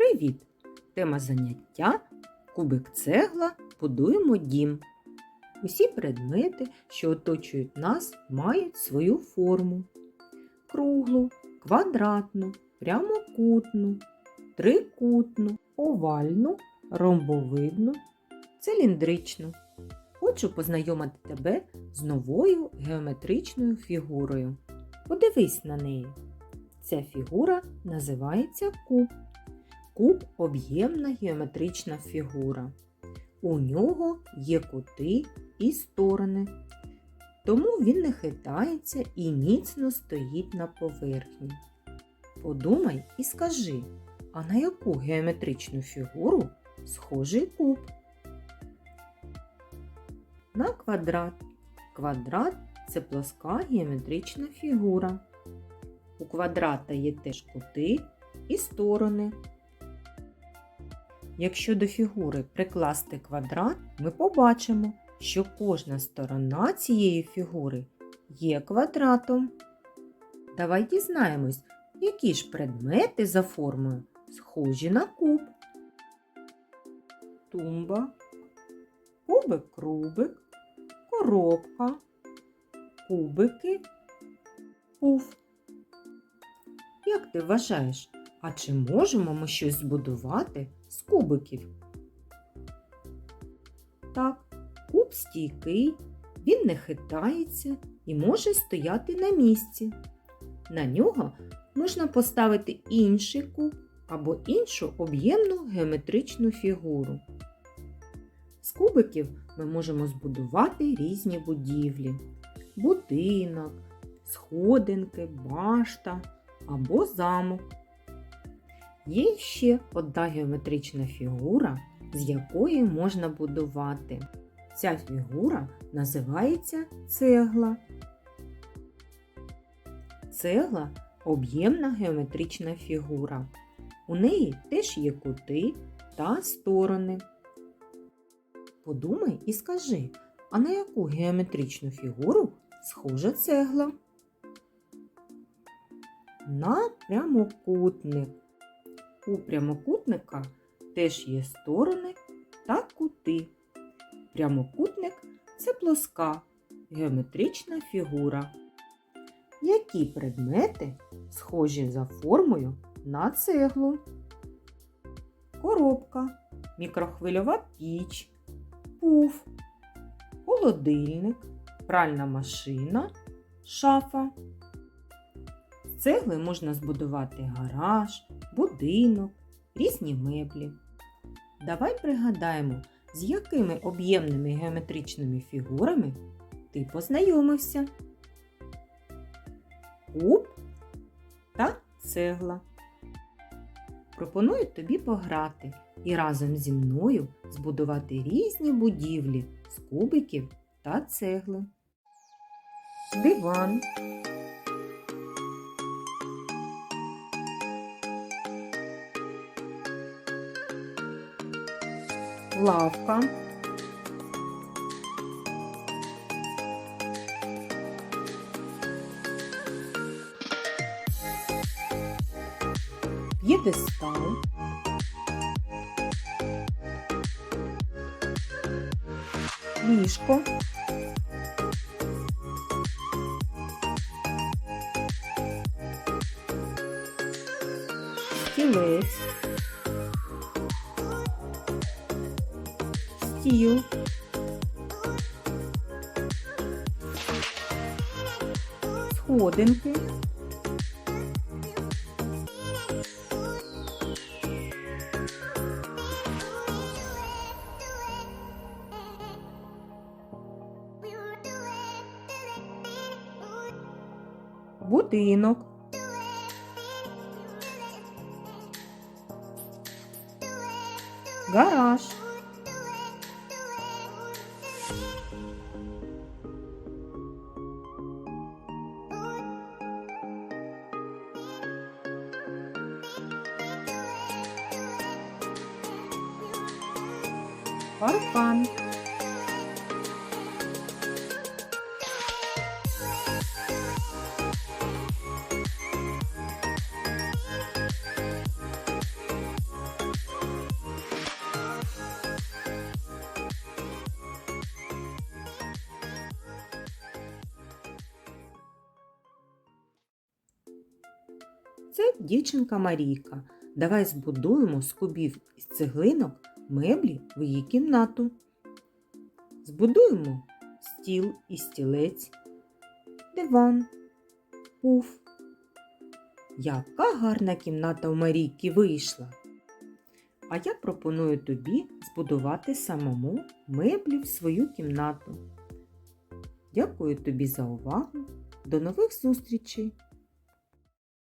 Привіт! Тема заняття Кубик цегла будуємо дім. Усі предмети, що оточують нас, мають свою форму: круглу, квадратну, прямокутну, трикутну, овальну, ромбовидну, циліндричну. Хочу познайомити тебе з новою геометричною фігурою. Подивись на неї. Ця фігура називається куб. Куб об'ємна геометрична фігура. У нього є кути і сторони, тому він не хитається і міцно стоїть на поверхні. Подумай і скажи, а на яку геометричну фігуру схожий куб? На квадрат. Квадрат це плоска геометрична фігура. У квадрата є теж кути і сторони. Якщо до фігури прикласти квадрат, ми побачимо, що кожна сторона цієї фігури є квадратом. Давай дізнаємось, які ж предмети за формою схожі на куб. Тумба, кубик-рубик, коробка, кубики, пуф. Як ти вважаєш, а чи можемо ми щось збудувати з кубиків? Так, куб стійкий, він не хитається і може стояти на місці. На нього можна поставити інший куб або іншу об'ємну геометричну фігуру. З кубиків ми можемо збудувати різні будівлі: будинок, сходинки, башта або замок. Є ще одна геометрична фігура, з якої можна будувати. Ця фігура називається цегла. Цегла об'ємна геометрична фігура. У неї теж є кути та сторони. Подумай і скажи, а на яку геометричну фігуру схожа цегла? На прямокутник. У прямокутника теж є сторони та кути. Прямокутник це плоска геометрична фігура. Які предмети схожі за формою на цеглу? Коробка, мікрохвильова піч, пуф, холодильник, пральна машина, шафа. З цегли можна збудувати гараж, будинок, різні меблі. Давай пригадаємо, з якими об'ємними геометричними фігурами ти познайомився. Куб та цегла. Пропоную тобі пограти і разом зі мною збудувати різні будівлі з кубиків та цегли. Диван. Лавка, п'єдестал, ліжко, стілець, стіл. Сходинки. Будинок. Гараж. Паркан. Це дівчинка Марійка. Давай збудуємо з кубів із цеглинок меблі в її кімнату. Збудуємо стіл і стілець, диван, пуф. Яка гарна кімната у Марійки вийшла. А я пропоную тобі збудувати самому меблі в свою кімнату. Дякую тобі за увагу. До нових зустрічей!